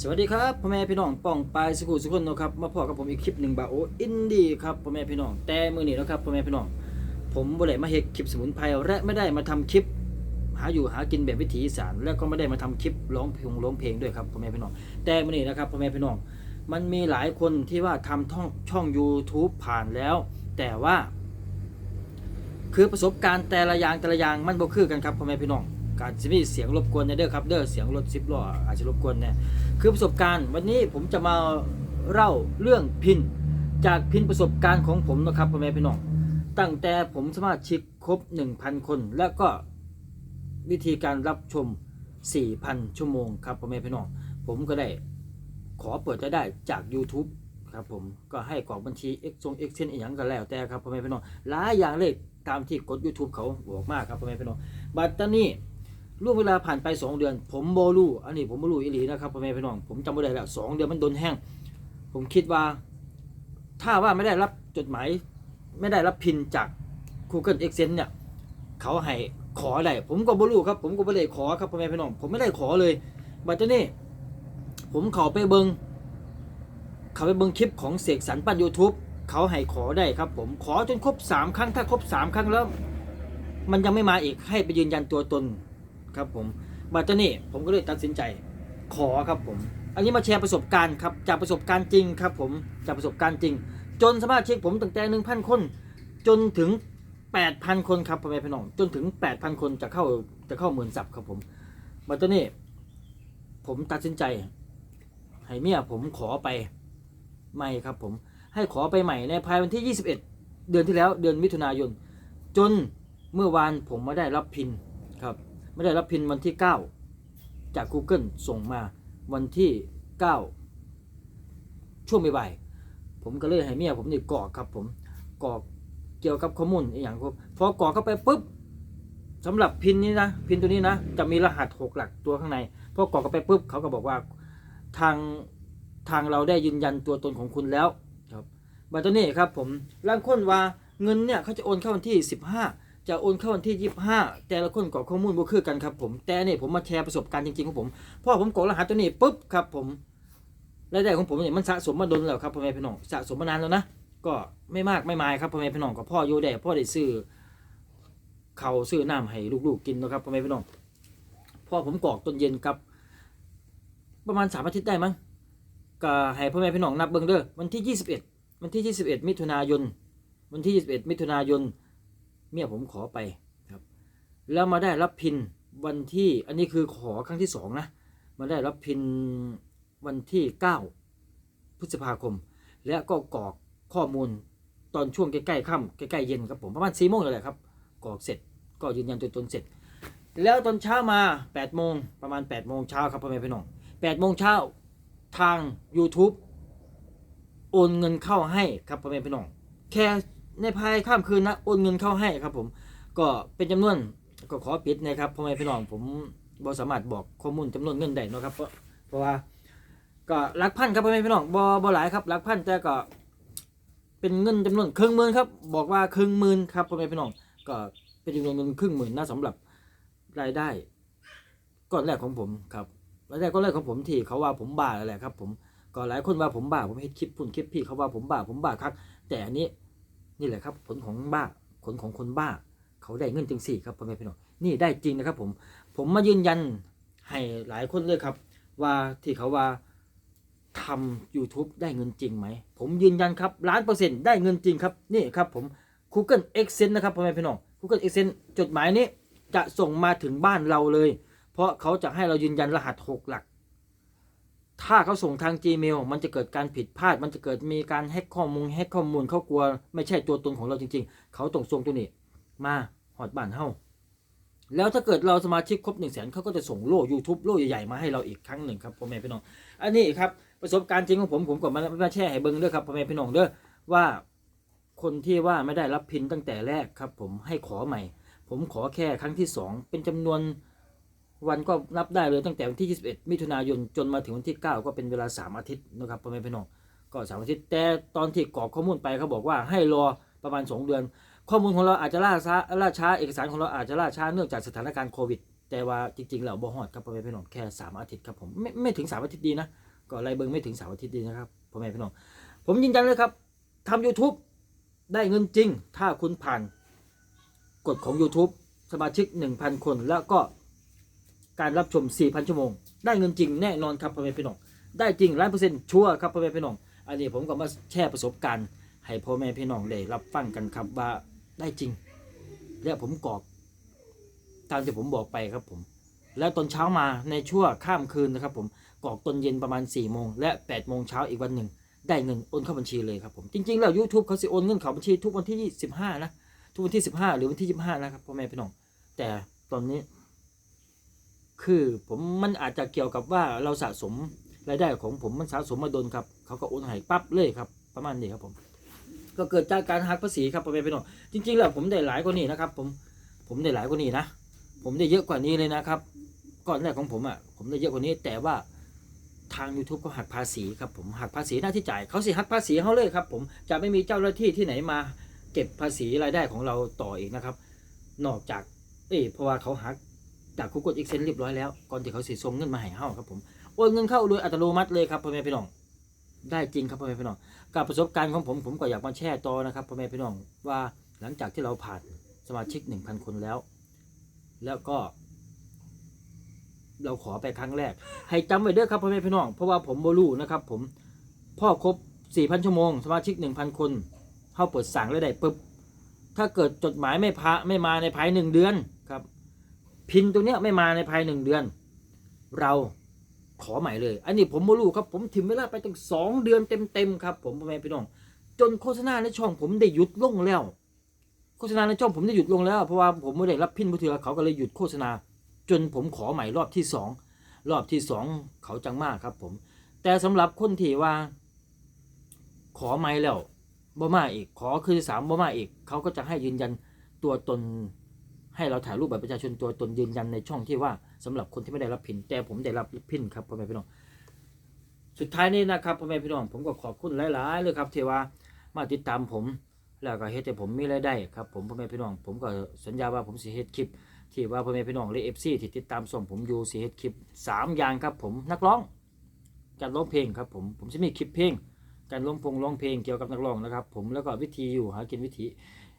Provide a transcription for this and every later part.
สวัสดีครับพ่อแม่พี่น้องป้องปลายสกุลสุคนนะครับมาพอกับผมอีกคลิปหนึ่งบาโออินดี้ครับพ่อแม่พี่น้องแต่มือนี้นะครับพ่อแม่พี่น้อง ผมบ่ได้มาเฮ็ดคลิปสมุนไพรและไม่ได้มาทำคลิป หาอยู่หากินแบบวิถีอีสานและก็ไม่ได้มาทำคลิปร้องเพลงร้องเพลงด้วยครับพ่อแม่พี่น้องแต่มือนี้นะครับพ่อแม่พี่น้อง มันมีหลายคนที่ว่าทำท่องช่อง YouTube ผ่านแล้ว แต่ว่า คือประสบการณ์แต่ละอย่างแต่ละอย่างมันบ่คือกันครับพ่อแม่พี่น้องการจะมีเสียงรบกวนในเด้อครับเด้อเสียงรถสิบล้ออาจจะรบกวนเนี่ย คือประสบการณ์ วันนี้ผมจะมาเล่าเรื่องพิน จากพินประสบการณ์ของผมนะครับพ่อแม่พี่น้องตั้งแต่ผมสามารถชิกครบ 1,000 คน แล้วก็วิธีการรับชม 4,000 ชั่วโมงครับพ่อแม่พี่น้องผมก็ได้ขอเปิดรายได้จาก YouTube ครับผมก็ให้กรอกบัญชี X ทรง X เช่นอีกอย่างก็แล้วแต่ครับพ่อแม่พี่น้องหลายอย่างเลยตามที่กด YouTube เขาบอกมากครับพ่อแม่พี่น้องบัดตอนนี้ ล่วงเวลาผ่านไป 2 เดือน ผมโบลูอันนี้ผมโบลูอีหลีนะครับพ่อแม่พี่น้องผมจำไม่ได้แล้วสองเดือนมันโดนแห้ง ผมคิดว่า ถ้าว่าไม่ได้รับจดหมาย ไม่ได้รับพินจาก Google Exchange เนี่ย เขาให้ขออะไรผมก็บ่รู้ครับ ผมก็ไม่ได้ขอครับพ่อแม่พี่น้อง ผมไม่ได้ขอเลยบัดนี่ผมเข้าไปเบิงเขาไปเบิงคลิปของเสกสรรปั้น YouTube เขาให้ขอได้ครับ ผมขอจนครบสามครั้งถ้าครบสามครั้งแล้ว มันยังไม่มาอีกให้ไปยืนยันตัวตน ครับผมบัดเจนี่ผมก็เลยตัดสินใจขอครับผม อันนี้มาแชร์ประสบการณ์ครับจากประสบการณ์จริงครับผมจากประสบการณ์จริง จนสมารถเช็คผมตั้งแต่หนึ่งพันคน จนถึงแปดพันคนครับพ่อแม่พี่น้องจนถึงแปดพันคนจะเข้าจะเข้าหมื่นสับครับผมบัดนี้ผมตัดสินใจ ให้เมียผมขอไปใหม่ครับผมให้ขอไปใหม่ในภายวันที่ 21 เดือนที่แล้วเดือนมิถุนายน จนเมื่อวานผมไม่ได้รับพินครับ ไม่ได้รับพินวันที่ 9 จาก Google ส่งมาวันที่ 9 ช่วงบ่ายๆผมก็เลยให้เมียผมนี่กรอกครับผมกรอกเกี่ยวกับข้อมูลอย่างครับพอกรอกเข้าไปปุ๊บสำหรับพินนี้นะพินตัวนี้นะจะมีรหัสหกหลักตัวข้างในพอกรอกเข้าไปปุ๊บเขาก็บอกว่าทางทางเราได้ยืนยันตัวตนของคุณแล้วครับบัตรตัวนี้ครับผมร่างค้นว่าเงินเนี่ยเขาจะโอนเข้าวันที่ 15 จะโอนเข้าวันที่ 25 แต่ละคนกรอกข้อมูลบ่คือกันครับผม แต่เนี่ยผมมาแชร์ประสบการณ์จริงๆของผมพอผมกรอกรหัสตัวนี้ปุ๊บครับผมรายได้ของผมเนี่ยมันสะสมมาโดนแล้วครับพ่อแม่พี่น้องสะสมมานานแล้วนะก็ไม่มากไม่มายครับพ่อแม่พี่น้องก็พ่ออยู่ได้พ่อได้ซื้อเขาซื้อน้ำให้ลูกๆกินนะครับพ่อแม่พี่น้องพ่อผมกรอกตอนเย็นกับ ประมาณสามอาทิตย์ได้มั้งก็ให้พ่อแม่พี่น้องนับเบิ่งเด้อวันที่ยี่สิบเอ็ดวันที่ยี่สิบเอ็ดมิถุนายน วันที่ยี่สิบเอ็ดมิถุนายน เมียผมขอไปครับ แล้วมาได้รับพินวันที่อันนี้คือขอครั้งที่สองนะมาได้รับพินวันที่เก้าพฤษภาคม และก็กรอกข้อมูลตอนช่วงใกล้ๆค่ำใกล้ๆเย็นครับผมประมาณสี่โมงเลยแหละครับกรอกเสร็จก็ยืนยันตัวตนเสร็จ แล้วตอนเช้ามา8โมงประมาณ8โมงเช้าครับพ่อแม่พี่น้อง8โมงเช้าทาง YouTube โอนเงินเข้าให้ครับพ่อแม่พี่น้องแค่ ในภายข้ามคืนนะโอนเงินเข้าให้ครับผม ก็เป็นจำนวนก็ขอปิดนะครับพ่อแม่พี่น้องผมบอสามารถบอกข้อมูลจำนวนเงินได้เนาะครับ เพราะเพราะว่า ก็หลักพันครับพ่อแม่พี่น้องบอบอหลายครับหลักพันแต่ก็ เป็นเงินจำนวนครึ่งหมื่นครับ บอกว่าครึ่งหมื่นครับพ่อแม่พี่น้องก็เป็นจำนวนเงินครึ่งหมื่นนะสำหรับรายได้ก้อนแรกของผมครับรายได้ก้อนแรกของผมที่เขาว่าผมบ้าแล้วแหละครับ ผมก็หลายคนว่าผมบ้าผมเห็นคลิปพุ่นคลิปพี่เขาว่าผมบ้าผมบ้าครับแต่อันนี้ นี่แหละครับ ผลของบ้าผลของคนบ้า เขาได้เงินจริงสี่ครับพ่อแม่พี่น้องนี่ได้จริงนะครับผม ผมมายืนยันให้หลายคนเลยครับ ว่าที่เขาว่าทำ YouTube ได้เงินจริงไหม ผมยืนยันครับล้านเปอร์เซ็นต์ได้เงินจริงครับ นี่ครับผม Google Exchange นะครับพ่อแม่พี่น้อง Google Exchange จดหมายนี้จะส่งมาถึงบ้านเราเลย เพราะเขาจะให้เรายืนยันรหัส 6 หลัก ถ้าเขาส่งทาง Gmail มันจะเกิดการผิดพลาด มันจะเกิดมีการแฮกข้อมูลแฮกข้อมูลเขากลัว ไม่ใช่ตัวตนของเราจริง ๆ เขาต้องส่งตัวนี้ มาหอดบ้านเฮาแล้วถ้าเกิดเราสมาชิกครบ1นึ่งแสนเขาก็จะส่งโล่ YouTube โล่ใหญ่ๆมาให้เราอีกครั้งหนึ่งครับพ่อแม่พี่น้อง อันนี้ครับประสบการณ์จริงของผมผมก็มามาแชร์ให้เบิ้งด้อครับพ่อแม่พี่น้องเด้อว่าคนที่ว่าไม่ได้รับพินตั้งแต่แรกครับ ผมให้ขอใหม่ ผมขอแค่ครั้งที่สองเป็นจำนวน วันก็นับได้เลยตั้งแต่วันที่ 21 มิถุนายนจนมาถึงวันที่ 9 ก็เป็นเวลา 3 อาทิตย์นะครับพ่อแม่พี่น้องก็สามอาทิตย์แต่ตอนที่กรอกข้อมูลไปเขาบอกว่าให้รอประมาณ 2 เดือน ข้อมูลของเราอาจจะล่าช้าล่าช้าเอกสารของเราอาจจะล่าช้าเนื่องจากสถานการณ์โควิด แต่ว่าจริงๆแล้วบ่ฮอดครับพ่อแม่พี่น้องแค่สามอาทิตย์ครับผมไม่ไม่ถึงสามอาทิตย์ดีนะก็ไล่เบิ่งไม่ถึงสามอาทิตย์ดีนะครับพ่อแม่พี่น้องผมยืนยันเลยครับทำ YouTube ได้เงินจริง ถ้าคุณผ่านกฎของ YouTube สมาชิก 1,000 คนแล้วก็ การรับชม 4,000 ชั่วโมง ได้เงินจริงแน่นอนครับพ่อแม่พี่น้อง ได้จริงร้อยเปอร์เซ็นต์ชัวร์ครับพ่อแม่พี่น้อง อันนี้ผมก็มาแชร์ประสบการณ์ให้พ่อแม่พี่น้องได้รับฟังกันครับว่าได้จริง และผมกรอกตามที่ผมบอกไปครับผม แล้วตอนเช้ามาในชั่วข้ามคืนนะครับ ผมกรอกตอนเย็นประมาณ4ี่โมงและ8ปดโมงเช้าอีกวันหนึ่งได้เงินโอนเข้าบัญชีเลยครับผมจริงๆแล้ว YouTube เขาสิโอนเงินเข้าบัญชีทุกวันที่ 15 นะ ทุกวันที่ 15 หรือวันที่ 25 นะครับพ่อแม่พี่น้อง แต่ตอนนี้ คือผมมันอาจจะเกี่ยวกับว่าเราสะสมรายได้ของผมมันสะสมมาโดนครับ เขาก็โอนให้ปั๊บเลยครับ ประมาณนี้ครับผม ก็เกิดจากการหักภาษีครับพ่อแม่พี่น้องจริงๆแล้วผมได้หลายกว่านี้นะครับ ผมผมได้หลายกว่านี้นะผมได้เยอะกว่านี้เลยนะครับก่อนแรกของผมอะผมได้เยอะกว่านี้ แต่ว่าทาง YouTube ก็หักภาษีครับผมหักภาษีหน้าที่จ่ายเขาสิหักภาษีเขาเลยครับ ผมจะไม่มีเจ้าหน้าที่ที่ไหนมา เก็บภาษีรายได้ของเราต่ออีกนะครับ นอกจากเอ้เพราะว่าเขาหัก จากคุกกดอีกเซนเรียบร้อยแล้ว ก่อนที่เขาสิส่งเงินมาให้เฮาครับผมโอนเงินเข้าโดยอัตโนมัติเลยครับพ่อแม่พี่น้องได้จริงครับพ่อแม่พี่น้องกับประสบการณ์ของผมผมก็อยากมาแชร์ต่อนะครับพ่อแม่พี่น้องว่าหลังจากที่เราผ่านสมาชิก 1,000 คนแล้ว แล้วก็ เราขอไปครั้งแรก ให้จำไว้เด้อครับพ่อแม่พี่น้องเพราะว่าผมโบลูนะครับ ผมพ่อครบ 4,000 ชั่วโมง สมาชิก 1,000 คนเข้าเปิดสั่งแล้วได้ปุ๊บถ้าเกิดจดหมายไม่พระไม่มาในภายหนึ่งเดือน พินตัวเนี้ยไม่มาในภายหนึ่งเดือน เราขอใหม่เลย อันนี้ผมโมลูครับ ผมถิ่มเวลาไปตั้งสองเดือนเต็มๆครับ ผมพ่อแม่พี่น้อง จนโฆษณาในช่องผมได้หยุดลงแล้ว โฆษณาในช่องผมได้หยุดลงแล้ว เพราะว่าผมไม่ได้รับพินผู้ถือเขาก็เลยหยุดโฆษณา จนผมขอใหม่รอบที่สองรอบที่สองเขาจังมากครับ ผม แต่สำหรับคนที่ว่า ขอใหม่แล้วบ่มาอีก ขอคือสามบ่มาอีก เขาก็จะให้ยืนยันตัวตน ให้เราถ่ายรูปบัตรประชาชนตัวตนยืนยันในช่องที่ว่าสำหรับคนที่ไม่ได้รับพินแต่ผมได้รับพินครับพ่อแม่พี่น้องสุดท้ายนี้นะครับพ่อแม่พี่น้องผมก็ขอบคุณหลาย ๆ เลยครับที่ว่ามาติดตามผมแล้วก็เฮ็ดให้ผมมีรายได้ครับผมพ่อแม่พี่น้อง ผมก็สัญญาว่าผมสิเฮ็ดคลิปที่ว่าพ่อแม่พี่น้องและเอฟซีที่ติดตามส่งผมอยู่สิเฮ็ดคลิปสามอย่างครับผมนักร้อง การร้องเพลงครับผมผมจะมีคลิปเพลงการร้องพงร้องเพลงเกี่ยวกับนักร้องนะครับ ผมแล้วก็วิธีอยู่หากินวิธี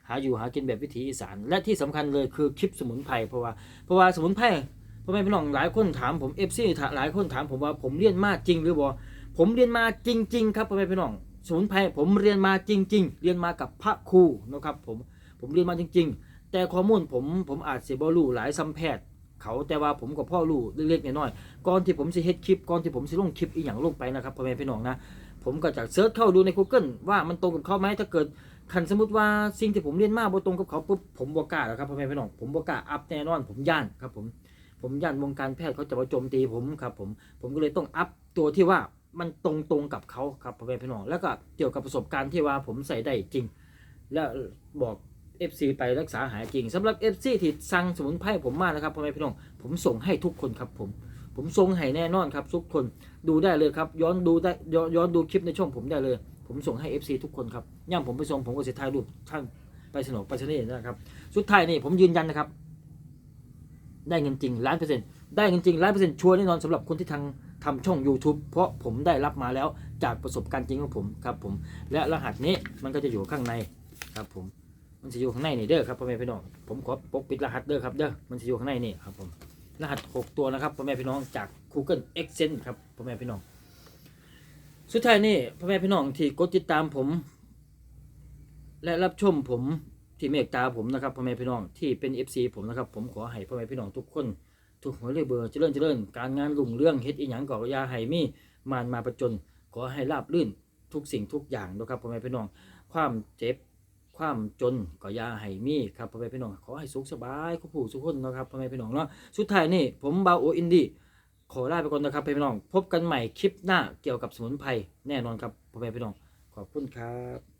หาอยู่หากินแบบวิถีอีสาน และที่สำคัญเลยคือคลิปสมุนไพรเพราะว่าเพราะว่าสมุนไพรพ่อแม่พี่น้องหลายคนถามผมเอฟซีหลายคนถามผมว่าผมเรียนมาจริงหรือบ่ผมเรียนมาจริง ๆ ครับพ่อแม่พี่น้องสมุนไพรผมเรียนมาจริง ๆ เรียนมากับพระครูนะครับผมผมเรียนมาจริง ๆ แต่ข้อมูลผมผมอาจเสิบ่รู้หลายซ้ำแพทย์เขาแต่ว่าผมกับพ่อรู้เล็กๆน้อยๆก่อนที่ผมสิเฮ็ดคลิปก่อนที่ผมสิลงคลิปอีหยังลงไปนะครับพ่อแม่พี่น้องนะผมก็จะเซิร์ชเข้าดูใน Google ว่ามันตรงกับเขาไหมถ้าเกิด คันสมมติว่าสิ่งที่ผมเรียนมาบ่ตรงกับเขาปุ๊บผมบ่กล้าหรอกครับพ่อแม่พี่น้องผมบ่กล้าอัพแน่นอน ผมย่านครับผมผมย่านวงการแพทย์เขาจะมาโจมตีผมครับผมผมก็เลยต้องอัพตัวที่ว่ามันตรงตรงกับเขาครับพ่อแม่พี่น้องแล้วก็เกี่ยวกับประสบการณ์ที่ว่าผมใส่ได้จริง และบอก FC ไปรักษาหายจริงสำหรับ FC ที่สั่งสมุนไพรผมมานะครับพ่อแม่พี่น้องผมส่งให้ทุกคนครับผมผมส่งให้แน่นอนครับทุกคนดูได้เลยครับ ย้อนดูได้ย้อนย้อนดูคลิปในช่องผมได้เลย ผมส่งให้ FC ทุกคนครับย่ามผมไปส่งผมก็จะถ่ายรูปท่านไปสนองไปชนีนะครับ สุดท้ายนี่ผมยืนยันนะครับ ได้เงินจริงล้านเปอร์เซ็นต์ได้เงินจริงล้านเปอร์เซ็นต์ชัวร์แน่นอนสำหรับคนที่ทางทำช่อง YouTube เพราะผมได้รับมาแล้วจากประสบการณ์จริงของผมครับผม และรหัสนี้มันก็จะอยู่ข้างในครับผมมันจะอยู่ข้างในนี่เด้อครับพ่อแม่พี่น้องผมขอปกปิดรหัสเด้อครับเด้อมันจะอยู่ข้างในนี่ครับผมรหัส 6 ตัวนะครับพ่อแม่พี่น้องจาก Google Accent ครับพ่อแม่พี่น้อง สุดท้ายนี่พ่อแม่พี่น้องที่กดติดตามผม และรับชมผมที่เมตตาผมนะครับพ่อแม่พี่น้องที่เป็น FC ผมนะครับผมขอให้พ่อแม่พี่น้องทุกคนทุกหัวเรือเบอร์เจริญเจริญการงานรุ่งเรื่องเฮ็ดอีหยังก็อยาให้มีมารมาประจน ขอให้ราบรื่นทุกสิ่งทุกอย่างนะครับพ่อแม่พี่น้อง ความเจ็บความจนก็อยาให้มีครับพ่อแม่พี่น้องขอให้สุขสบายทุกผู้ทุกคนนะครับพ่อแม่พี่น้องเนาะสุดท้ายนี่ผมบาวโออินดี้ ขอลาไปก่อนนะครับพี่น้อง พบกันใหม่คลิปหน้าเกี่ยวกับสมุนไพรแน่นอนครับพ่อแม่พี่น้อง ขอบคุณครับ